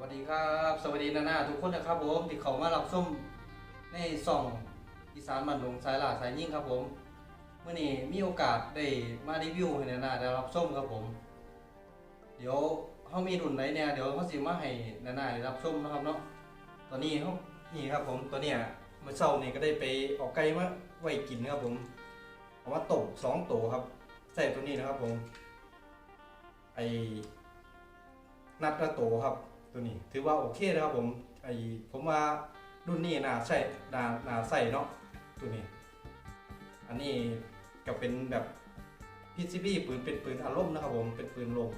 สวัสดีครับ สวัสดีนานาทุกคนนะครับผมที่เขามารับชมในส่องอีสานบันดงสายหลาสายยิ่งครับผมเมื่อนี้มีโอกาสได้มารีวิวให้นานาได้รับชมครับผม เดี๋ยวเขามีรุ่นไหนเนี่ยเดี๋ยวเขาสิมาให้นานาได้รับชมนะครับเนาะตอนนี้เขานี่ครับผมตัวเนี้ยเมื่อเช้านี่ก็ได้ไปออกไก่มาไว้กินครับผมเอามาตกสองตัวครับใส่ตัวนี้นะครับผมไอนัดละโตครับ ตัวนี้ ถือว่าโอเคนะครับผมไอผมว่ารุ่นนี้น่าใช่น่าน่าใส่เนาะตัวนี้ อันนี้ก็เป็นแบบ PCB ปืนเป็นปืนอารมณ์นะครับผมเป็นปืนลม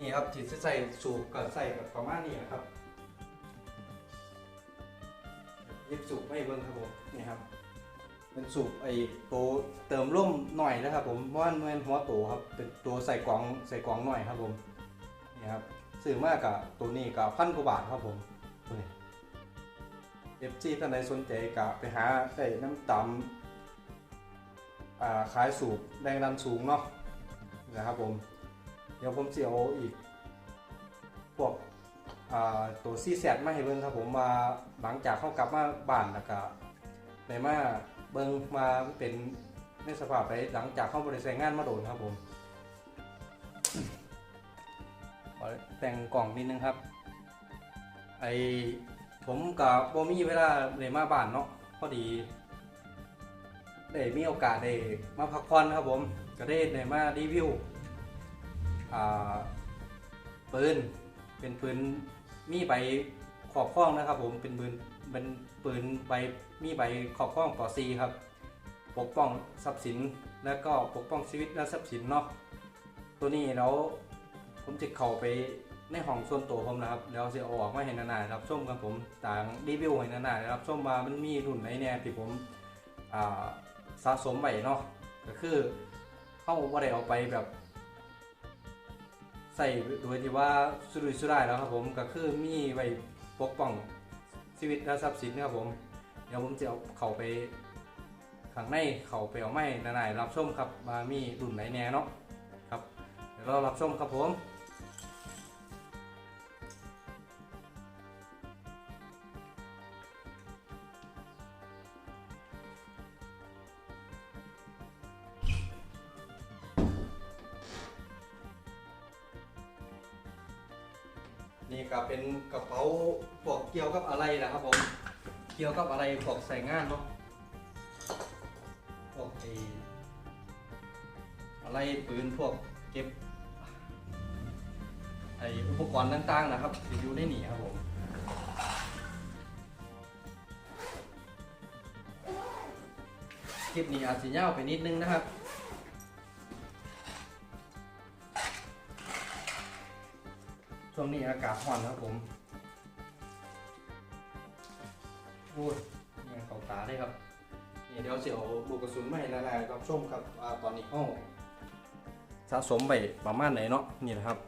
นี่ครับที่ใส่สูบก็ใส่กับประมาณนี้นะครับยิบสูบไม่เบิ่งครับผมนี่ครับเป็นสูบไอ้ตัวเติมร่มหน่อยนะครับผมเพราะว่ามันเป็นหัวโตครับเป็นตัวใส่กล่องใส่กล่องหน่อยครับผม นี่ครับซื้อมากกับตัวนี้กับพันกว่าบาทครับผมตัวนี้เอฟซีท่านใดสนใจกับไปหาได้น้ำตำ่าขายสูบแรงดันสูงเนาะนะครับผม เดี๋ยวผมจะเอาอีกพวกตัวซีแซดมาให้เบิ่งครับผมมาหลังจากเข้ากลับมาบ้านแล้วก็ในมาเบิงมาเป็นในสภาพไปหลังจากเข้าบริษัทงานมาโดนครับผม อแต่งกล่องนิดนึงครับ ไอผมกับโบมี่เวลาเลยมาบ้านเนาะพอดีได้มีโอกาสได้มาพักผ่อนครับผมก็ได้ได้มารีวิวปืนเป็นปืนมีใบขอบข้องนะครับ ผมเป็นปืนเป็นปืนใบมีใบครอบครองต่อซีครับ ปกป้องทรัพย์สินและก็ปกป้องชีวิตและทรัพย์สินเนาะตัวนี้แล้ว ผมจะเข้าไปในห้องส่วนตัวผมนะครับแล้วจะเอออกมาให้นานารับชมครับผมต่างรีวิวให้นานารับชมมามันมีรุ่นไหนเนี่ยที่ผมสะสมไว้เนาะก็คือเข้าว่าได้เอาไปแบบ ใส่โดยที่ว่าสุรุ่ยสุร่ายแล้วครับผมก็คือมีไว้ปกป้องชีวิตและทรัพย์สินครับผมเดี๋ยวผมจะเอาเขาไปข้างในเขาไปเอาไม้นานๆรับชมครับมามีรุ่นไหนแน่เนาะครับเดี๋ยวเรารับชมครับผมาพวกเกี่ยวกับอะไรนะครับผมเกี่ยวกับอะไรพวกใส่งานเนาะพวกไออะไรปืนพวกเก็บไออุปกรณ์ต่างๆนะครับที่อยู่ในนี่ครับผมคลิปนี้อาจจะยาวไปนิดนึงนะครับช่วงนี้อากาศร้อนครับผม โอ้ยนี่เขาตาเลยครับนี่เดี๋ยวเสียวลูกกระสุนมาให้นายๆรับชมครับว่าตอนนี้ห้องสะสมไปประมาณไหนเนาะนี่นะครับ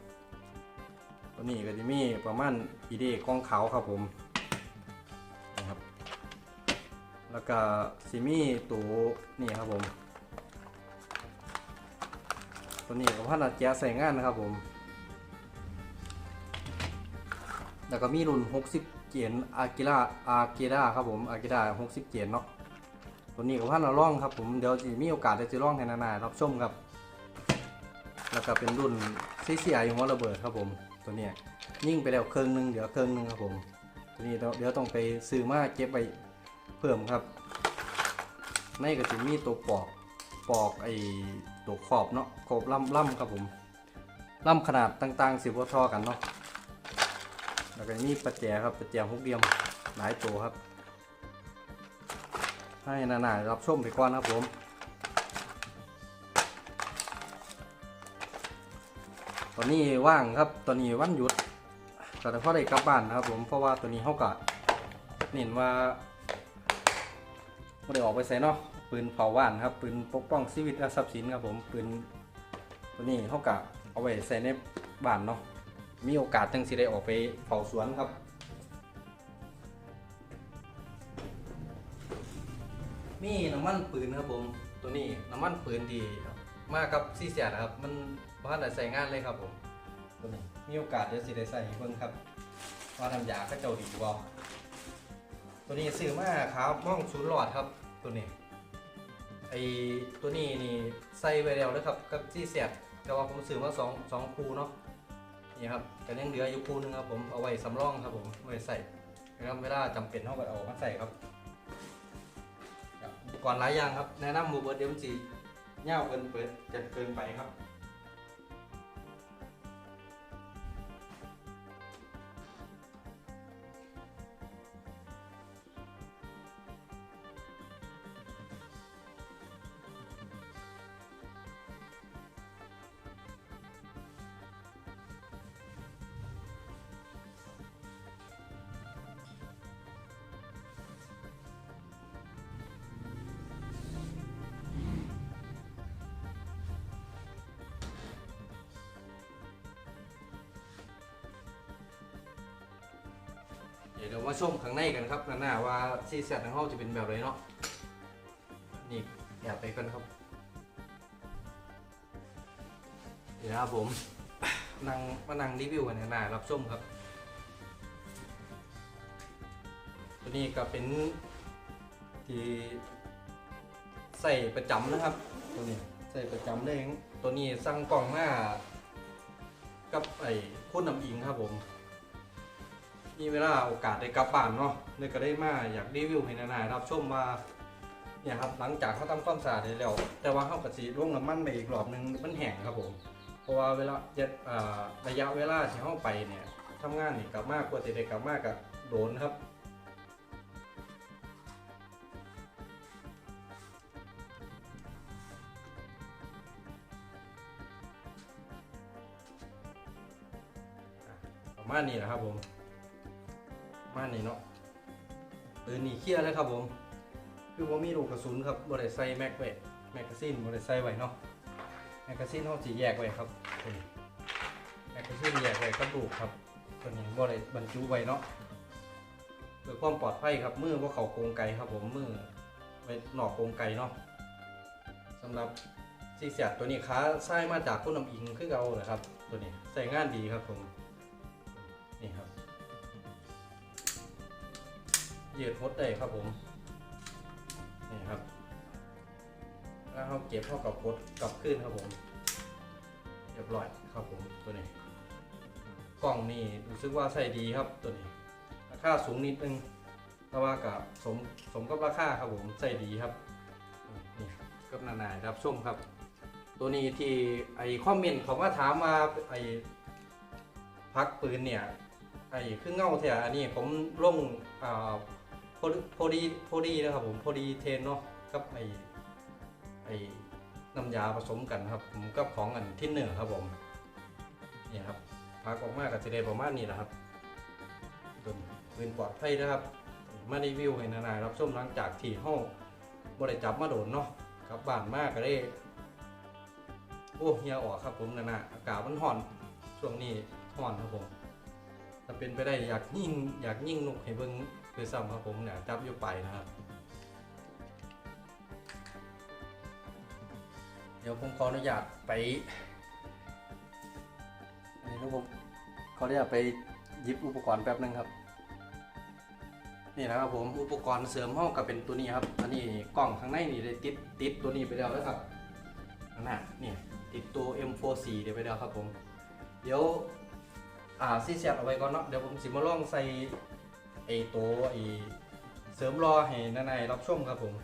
ตัวนี้ก็จะมีประมาณอีเดกล้องขาวครับผมนะครับ แล้วก็ซิมีตัวนี่ครับผม ตัวนี้ก็พันธุ์แจ๊ใส่งานนะครับผม แล้วก็มีรุ่น 60 เกียนอากิระอากิระครับผมอากิระ60เกียนเนาะตัวนี้ก็พันละร่องครับผมเดี๋ยวจะมีโอกาสได้จะร่องให้นานารับชมครับ แล้วก็เป็นรุ่น CCI หัวระเบิดครับผมตัวเนี้ยยิ่งไปแล้วเครื่องหนึงเดี๋ยวเครื่องหนึงครับผมตัวนี้เดี๋ยวต้องไปซื้อมาเก็บไปเพิ่มครับ ในก็จะมีตัวปอกปอกไอตัวขอบเนาะขอบล่ำล่ำครับผมล่ำขนาดต่างๆสิบวัทอกันเนาะ แล้วก็มีประแจครับประแจหกเหลี่ยมหลายตัวครับ ให้นาๆรับชมไปก่อนครับผมตอนนี้ว่างครับตอนนี้วันหยุดแต่พอได้กลับบ้านนะครับ ผมเพราะว่าตัวนี้เขาก็เน้นว่าไม่ได้ออกไปใส่เนาะปืนเผาว่านครับปืนปกป้องชีวิตและทรัพย์สินครับผมปืนตัวนี้เขาก็เอาไว้ใส่ในบ้านเนาะ มีโอกาสจังสิได้ออกไปเผาสวนครับมีน้ำมันปืนครับผมตัวนี้น้ำมันปืนดีมากครับซีเสียนะครับ มันบ้านใส่งานเลยครับผมตัวนี้มีโอกาสเดี๋ยวสิได้ใส่เบิ่งครับว่าทำยาก็เจ้าดีบ่ตัวนี้ซื้อมาขาวม่องศูนย์หลอดครับตัวนี้ไอตัวนี้นี่ใส่ไว้แล้วนะครับกับที่เสียดแต่ว่าผมซื้อมาสองสองคูเนาะ นี่ครับก็ยังเหลืออยู่คูหนึงครับผมเอาไว้สำรองครับผมไว้ใส่นะครับเวลาจำเป็นเท่ากับเอามาใส่ครับก่อนหลายอย่างครับแนะนำหมูเบิร์ดเดี๋ยวมันจีเง่าเกินเปิดจะเกินไปครับ ดี๋ยวเรามาชมข้างในกันครับหน้าๆว่าซีเซ็ตของเขาจะเป็นแบบไรเนาะนี่แอบไปกันครับเดี๋ยวนะครับผมนั่งมานั่งรีวิวกันหน้าๆรับชมครับ ตัวนี้ก็เป็นที่ใส่ประจำนะครับ ตัวนี้ใส่ประจำเลยตัวนี้สั่งกล่องหน้ากับไอ้พ่นน้ำอิงครับผม มีเวลาโอกาสได้กลับบ้านเนาะเลยก็ได้มาอยากรีวิวให้นายๆรับชมว่าเนี่ยครับหลังจากเขาทำความสะอาดได้แล้ว แต่ว่าเขากระสีร่วงน้ำมันไปอีกรอบนึงมันแห้งครับผมเพราะว่าเวลาเระยะเวลาที่เขาไปเนี่ยทำงานนี่กลับมากกว่าจะได้กลับมากกับโดนครับประมาณนี้แหละครับผม มานี้เนาะปืนนี่เคลียร์เลยครับผม คือผมมีลูกกระสุนครับบริใส่แม็กไว้แมกกาซีนบริใส่ไว้เนาะแมกกาซีนเขาสีแยกไว้ครับแมกกาซีนแยกไว้กับลูกครับตัวนี้บริบรรจุไว้เนาะเพื่อความปลอดภัยครับมือว่าเขาโกงไกครับผมมือไว้นอกโกงไกเนาะสำหรับซีเสียดตัวนี้ค้าไส้มาจากต้นน้ำอิงคือเอาเลยครับ ตัวนี้ใส่งานดีครับผมนี่ครับ ยืดหดได้ครับผม นี่ครับ แล้วเขาเก็บเข้ากับพดกลับขึ้นครับผม เรียบร้อยครับผมตัวนี้ กล่องนี่รู้สึกว่าใส่ดีครับตัวนี้ ราคาสูงนิดนึงแต่ว่ากับสมสมกับราคาครับผมใส่ดีครับ นี่ก็นานารับชมครับ ตัวนี้ที่ไอคอมเมนต์เขามาถามมาไอพักปืนเนี่ยไอ้คือเงาแถวอันนี้ผมลงอ่า โพลโพดีโพดีนะครับผมโพดีเทนเนาะกับไอไอน้ำยาผสมกันครับผมกับของอันที่เหนือครับผมนี่ครับพักออกมากกับจะได้ประมาณนี้นะครับตัวนี้เป็นปลอดภัยนะครับมารีวิวให้นานๆรับชมหลังจากที่ห้องบริจับมาโดนเนาะกับบานมากก็ได้โอ้เฮียออกครับผมนานาอากาศมันห่อนช่วงนี้ห่อนครับผมถ้าเป็นไปได้อยากยิ่งอยากยิ่งนกให้เบิ้ง คือซ้ำครับผมเนี่ยจับอยู่ไปนะครับ เดี๋ยวผมขออนุญาตไปอันนี้นะผมขออนุญาตไปหยิบอุปกรณ์แป๊บนึงครับ นี่นะครับผมอุปกรณ์เสริมห้องกับเป็นตัวนี้ครับ อันนี้กล่องข้างในนี่ได้ติดติดตัวนี้ไปแล้วนะครับนั่นน่ะนี่ติดตัว M44 เดี๋ยวไปแล้วครับผม เดี๋ยวอ่าซีเสียบเอาไว้ก่อนเนาะเดี๋ยวผมสิมาลองใส่ ไอ้ตัวไอเสริมรอให้นานรับชมครับผม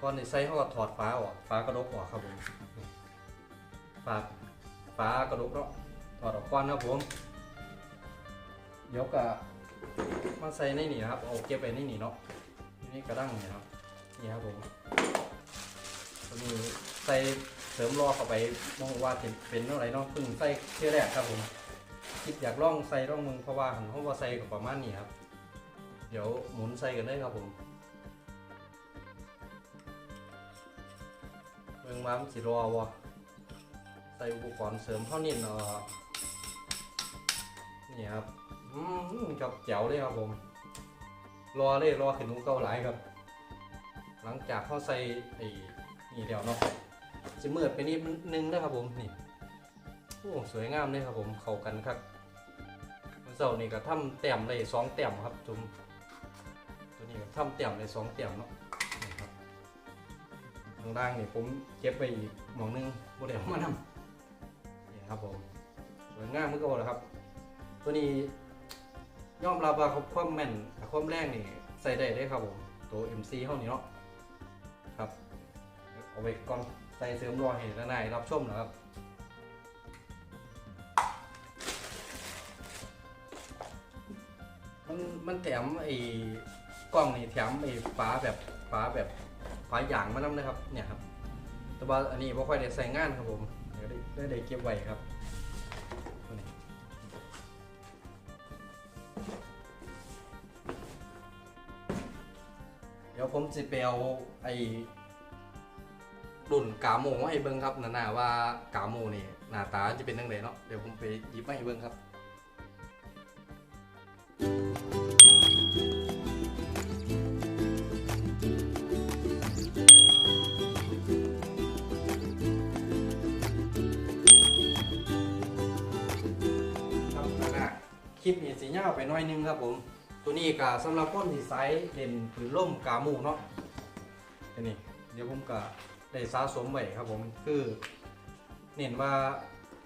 ก่อนที่ใส่เขาก็ถอดฝาออกฝากระดกออกครับผมฝาฝากระดกเนาะถอดออกก่อนครับผมเดี๋ยวก็มาใส่ในนี่นะครับเอาเก็บไว้ในนี่เนาะนี่กระดั้งนี่ครับนี่ครับผมตัวนี้ใส่เสริมรอเข้าไปมองว่าเป็นเป็นอะไรเนาะเพิ่งใส่เที่ยแรกครับผมคิดอยากลองใส่ลองมึงเพราะว่าของเขาว่าใส่กับประมาณนี้ครับ เดี๋ยวหมุนใส่กันได้ครับผมเบิ่งว่ามันสิรอวะใส่อุปกรณ์เสริมเท่านี้เนาะนี่ครับอืมครับแจ๋วเลยครับผม รอเลยรอขึ้นหนูเก้าหลายครับ หลังจากเขาใส่ไอ้นี่เดียวเนาะจะเมืดไปนิดนึงนะครับผมนี่โอ้สวยงามเลยครับผมเข้ากันครับเมื่อเช้านี่ก็ทำแต้มเลยสองแต้มครับจุม นี้ก็ทำแต้มเลยสองแต้มเนาะนี่ครับข้างล่างนี่ผมเก็บไปอีกหมองหนึงบ่ได้เอามานำนี่ครับผมสวยงามมือกี้แล้วครับ ตัวนี้ยอมรับว่าความแม่นความแรงนี่ใส่ได้เลยครับผมตัว MC เท่านี้เนาะครับเอาไว้ก่อนใส่เสริมรอให้ด้านในรับชมนะครับมันมันแถมไอ กล้องนี่แถมไอ้ฝาแบบฝาแบบฝาหยางมานำนะครับ เนี่ยครับ แต่ว่าอันนี้ไม่ค่อยได้ใส่งานครับผมเดี๋ยวได้ได้ได้เก็บไว้ครับเดี๋ยวผมจะไปเอาไอ้รุ่นกาโมให้เบิ่งครับหนานาว่ากาโมนี่หน้าตาจะเป็นยังไงเนาะเดี๋ยวผมไปหยิบมาให้เบิ่งครับ คลิปนี้สียาไปหน่อยนึงครับผม ตัวนี้ก็สำหรับคนที่ใช้เล่นปืนล่มกาหมูเนาะอันนี้เดี๋ยวผมก็ได้สะสมไว้ครับผมคือเน้นว่า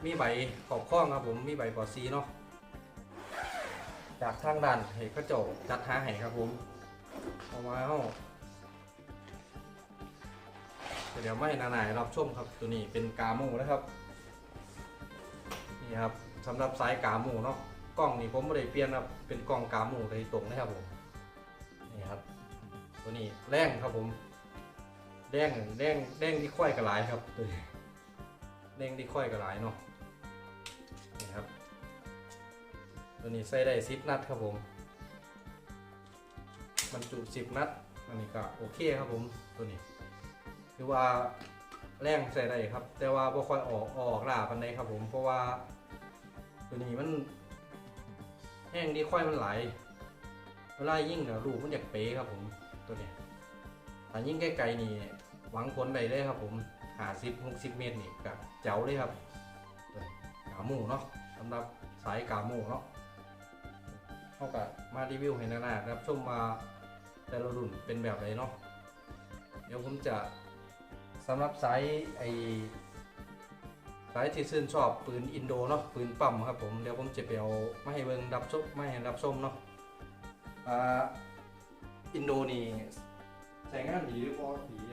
มีใบขอบข้องครับผมมีใบปอซีเนาะจากทางด้านเห็ดกระจกจัดหาให้ครับผมเอามาเอาเดี๋ยวไม่นานๆรับชมครับตัวนี้เป็นกาหมูนะครับนี่ครับสำหรับสายกาหมูเนาะ กล้องนี่ผมไม่ได้เปลี่ยนครับเป็นกล้องกาหมูโดยตรงนะครับผมนี่ครับ ตัวนี้แรงครับผมแดงแดงแดงที่ค่อยกระหลายครับตัวนี้แดงที่ค่อยกระหลายเนาะนี่ครับ ตัวนี้ใส่ได้สิบนัดครับผมบรรจุสิบนัดอันนี้ก็โอเคครับผมตัวนี้คือว่าแรงใส่ได้ครับ แต่ว่าบ่ค่อยออกออกล่าปันใดครับผมเพราะว่าตัวนี้มัน แห้งดีค่อยมันไหล เวลายิ่งเนี่ยลูกมันอยากเป๊ครับผมตัวนี้ถ้ายิ่งใกล้ๆนี่หวังผลได้เลยครับผมหาสิบหกสิบเมตรนี่ก็เจ๋วเลยครับกาหมูเนาะสำหรับสายกาหมูเนาะเขาก็มารีวิวให้นานๆครับชมมาแต่ละรุ่นเป็นแบบไหนเนาะเดี๋ยวผมจะสำหรับสายไอ สายที่ชื่นชอบปืนอินโดเนาะปืนปั๊มครับผมเดี๋ยวผมจะไปเอาไม่ให้เบิงดับชมไม่ให้รับชมเนาะอ่าอินโดนี่ใช้งานดีหรือพอดี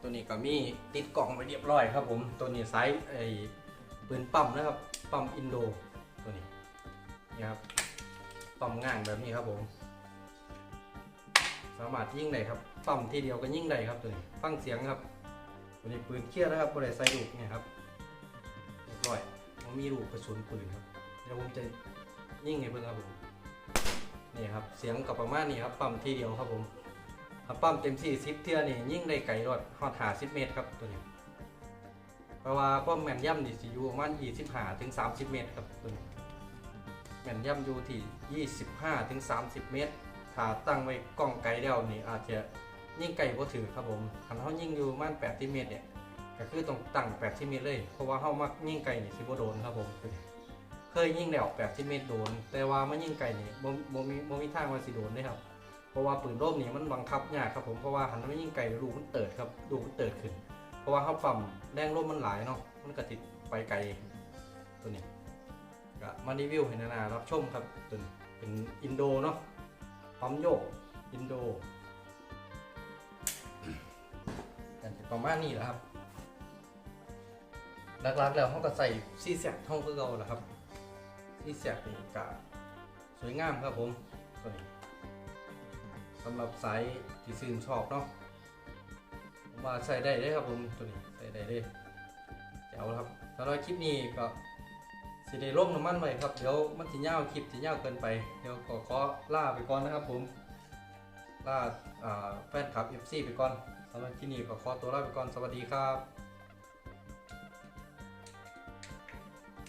ตัวนี้ก็มีติดกล่องไปเรียบร้อยครับผม ตัวนี้ไซสายไอ้ปืนปั๊มนะครับ ปั๊มอินโดตัวนี้นี่ครับ ปั๊มง่างแบบนี้ครับผม สามารถยิงได้ครับ ปั๊มทีเดียวก็ยิงได้ครับตัวนี้ ฟังเสียงครับ ตัวนี้ปืนเคลียร์นะครับบริใส่ลูกเนี่ยครับ เรียบร้อยผมมีลูกกระสุนปืนครับ เดี๋ยวผมจะยิงให้เพื่อนครับผม นี่ครับ เสียงกับประมาณนี้ครับ ปั๊มทีเดียวครับผม ปั๊มเต็มที่สิบเทื่อนี่ยิ่งได้ไกลรอดฮอดหาสิบเมตรครับตัวนี้ เพราะว่าความแม่นยำนี่สิอยู่ประมาณยี่สิบห้าถึงสามสิบเมตรครับตัวนี้แม่นยำอยู่ที่ยี่สิบห้าถึงสามสิบเมตร ถ้าตั้งไว้กล้องไกลแล้วนี่อาจจะยิ่งไกลบ่ถือครับผมคันเฮายิ่งอยู่ประมัน80เมตรเนี่ยก็คือต้องตั้ง80เมตรเลย เพราะว่าเฮามักยิ่งไกลนี่สิบ่โดนครับผมเคยยิ่งแล้ว80เมตรโดน แต่ว่ามันยิ่งไกลนี่บ่บ่มีบ่มีทางว่าสิโดนเด้ครับ เพราะว่าปืนโลมนี่มันบังคับยากครับผมเพราะว่าหันมันยิ่งไกลลูกมันเติดครับลูกมันเติดขึ้น เพราะว่าเฮาปั๊มแรงลมมันหลายเนาะมันก็ติดไปไกลตัวนี้ก็มารีวิวให้นานๆรับชมครับตัวนี้เป็นอินโดเนาะปั๊มโยกอินโดกันประมาณนี้แหละครับหลักๆแล้วเขาก็ใส่ซีแซกห้องคือเราแหละครับซีแซกนี่กะสวยงามครับผมตัวนี้ สำหรับสายที่ซื่นชอบเนาะผมว่าใส่ได้เลยครับผมตัวนี้ใส่ได้เลยเจ๋วครับสำหรับคลิปนี้ก็สิได้ร่มน้ำมันไว้ครับเดี๋ยวมันสิยาคลิปสิยาเกินไปเดี๋ยวขอขอล่าไปก่อนนะครับผมล่าาแฟนคลับ FC ไปก่อนสำหรับที่นี่ก็ขอตัวลาไปก่อนสวัสดีครับ